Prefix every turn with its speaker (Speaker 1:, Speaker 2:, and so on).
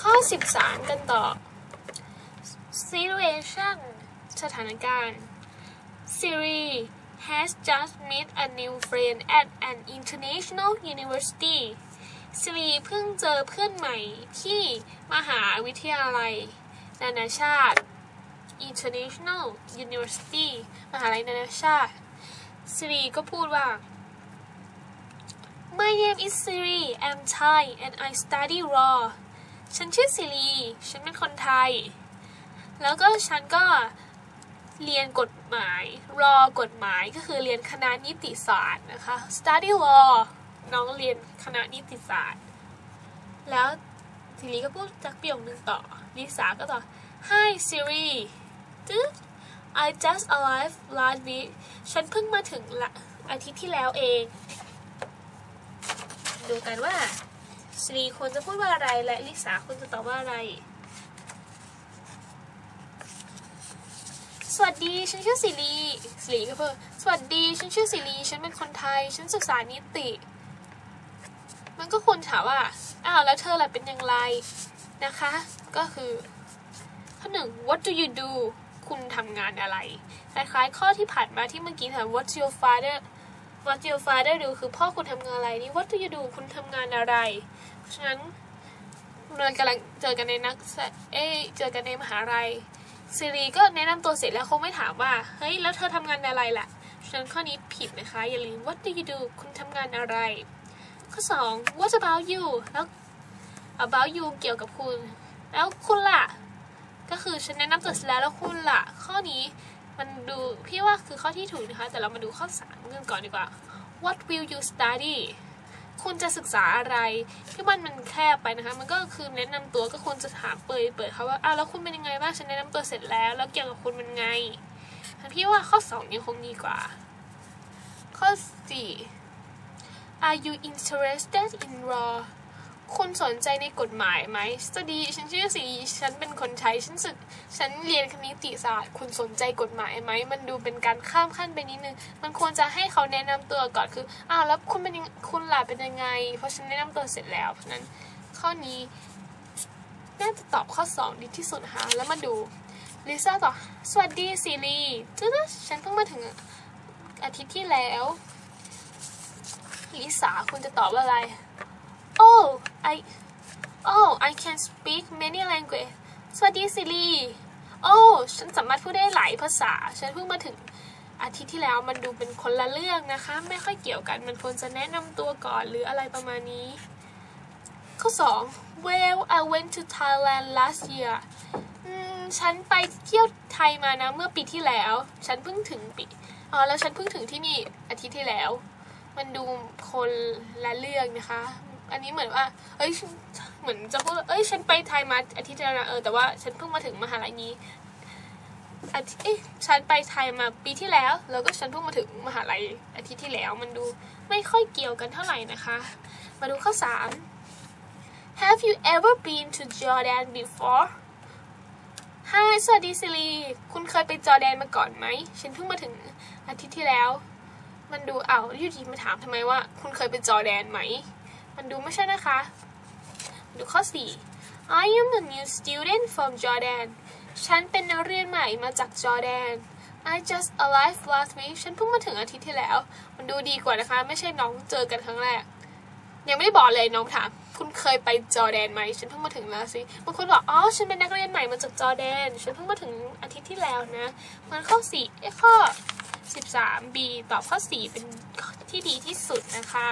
Speaker 1: ข้อ 13 กันต่อ situation สถานการณ์ Siri has just met a new friend at an international university Siri เพิ่งเจอเพื่อนใหม่ที่มหาวิทยาลัย นานาชาติ International University มหาลัยนานาชาติ Siri ก็พูดว่า My name is Siri I'm Thai and I study law ฉันชื่อซิรี ฉันเป็นคนไทย แล้วก็ฉันก็เรียนกฎหมาย รอกฎหมายก็คือเรียนคณะนิติศาสตร์นะคะ study law น้องเรียนคณะนิติศาสตร์ แล้วซิรีก็พูดจากประโยคนึงต่อลิสาก็ต่อ Hi Siri Dude I just arrived last week ฉันเพิ่งมาถึงละอาทิตย์ที่แล้วเอง ดูกันว่า สิริควรจะพูดว่าอะไรและลิสาควรจะตอบว่าอะไร สวัสดีฉันชื่อสิริสิริก็เพิ่มสวัสดีฉันชื่อสิริฉันเป็นคนไทย ฉันศึกษานิติ มันก็ควรถามว่าอ้าวแล้วเธอล่ะเป็นอย่างไรนะคะ ก็คือ ข้อหนึ่ง what do you do คุณทำงานอะไร คล้ายๆข้อที่ผ่านมาที่เมื่อกี้ถาม what's your father what your father do คือพ่อคุณทำงานอะไรนี่ what do you do คุณทำงานอะไรเพราะฉะนั้นเรากำลังเจอกันในนักศึกเอ้เจอกันในมหาลัยซีรีก็แนะนำตัวเสร็จแล้วคงไม่ถามว่า เฮ้ย แล้วเธอทำงานอะไรล่ะฉะนั้นข้อนี้ผิดนะคะ อย่าลืม what do you do คุณทำงานอะไร ข้อสอง what about you แล้ว about you เกี่ยวกับคุณ แล้วคุณล่ะ ก็คือฉันแนะนำตัวเสร็จแล้วแล้วคุณล่ะ ข้อนี้ มันดูพี่ว่าคือข้อที่ถูกนะคะ แต่เรามาดูข้อสามกันก่อนดีกว่า what will you study คุณจะศึกษาอะไรที่มันมันแคบไปนะคะ มันก็คือแนะนำตัวก็ควรจะถามเปิดเปิดเขาว่าอ้าวแล้วคุณเป็นยังไงบ้างฉันแนะนำตัวเสร็จแล้ว แล้วเกี่ยวกับคุณเป็นไงพี่ว่าข้อสองยังคงดีกว่า ข้อสี่ Are you interested in law คุณสนใจในกฎหมายไหมสวัสดีฉันชื่อสีฉันเป็นคนไทยฉันสึก ฉันเรียนคณิตศาสตร์ คุณสนใจกฎหมายไหม มันดูเป็นการข้ามขั้นไปนิดนึง มันควรจะให้เขาแนะนำตัวก่อนคือ อ้าว แล้วคุณเป็นคุณหล่ะเป็นยังไง เพราะฉันแนะนำตัวเสร็จแล้ว เพราะฉะนั้น ข้อนี้น่าจะตอบข้อ 2 ดีที่สุดนะแล้วมาดูลิซ่าต่อ สวัสดีซีรีจื้อฉันเพิ่งมาถึงอาทิตย์ที่แล้วลิสาคุณจะตอบว่าอะไร Oh I Oh I can speak many language สวัสดีซิลี Oh ฉันสามารถพูดได้หลายภาษา ฉันเพิ่งมาถึงอาทิตย์ที่แล้วมันดูเป็นคนละเรื่องนะคะ ไม่ค่อยเกี่ยวกัน มันควรจะแนะนำตัวก่อนหรืออะไรประมาณนี้ ข้อ 2 Well I went to Thailand last year อืมฉันไปเที่ยวไทยมานะ เมื่อปีที่แล้ว ฉันเพิ่งถึงปีอ๋อแล้วฉันเพิ่งถึงที่นี่อาทิตย์ที่แล้ว มันดูคนละเรื่องนะคะ อันนี้เหมือนว่า เอ้ย เหมือนจะพูด เอ้ย ฉันไปไทยมาอาทิตย์แล้วนะ เออ แต่ว่าฉันเพิ่งมาถึงมหาลัยนี้อาทิตย์เอ้ยฉันไปไทยมาปีที่แล้ว แล้วก็ฉันเพิ่งมาถึงมหาลัยอาทิตย์ที่แล้ว มันดูไม่ค่อยเกี่ยวกันเท่าไหร่นะคะ มาดูข้อสาม Have you ever been to Jordan before Hi สวัสดีซิลี คุณเคยไปจอร์แดนมาก่อนไหม ฉันเพิ่งมาถึงอาทิตย์ที่แล้ว มันดูเอาอยู่ดีมาถามทำไมว่า คุณเคยไปจอร์แดนไหม มันดูไม่ใช่นะคะ ดูข้อ 4 I am a new student from Jordan ฉันเป็นนักเรียนใหม่มาจากจอร์แดน I just arrived last week ฉันเพิ่งมาถึงอาทิตย์ที่แล้ว มันดูดีกว่านะคะ ไม่ใช่น้องเจอกันครั้งแรก ยังไม่ได้บอกเลยน้องถาม คุณเคยไปจอร์แดนไหม ฉันเพิ่งมาถึงแล้วสิบางคนบอก อ๋อ ฉันเป็นนักเรียนใหม่มาจากจอร์แดน ฉันเพิ่งมาถึงอาทิตย์ที่แล้วนะ มันข้อ4เอ้ข้อ 13b ตอบข้อ 4 เป็นที่ดีที่สุดนะคะ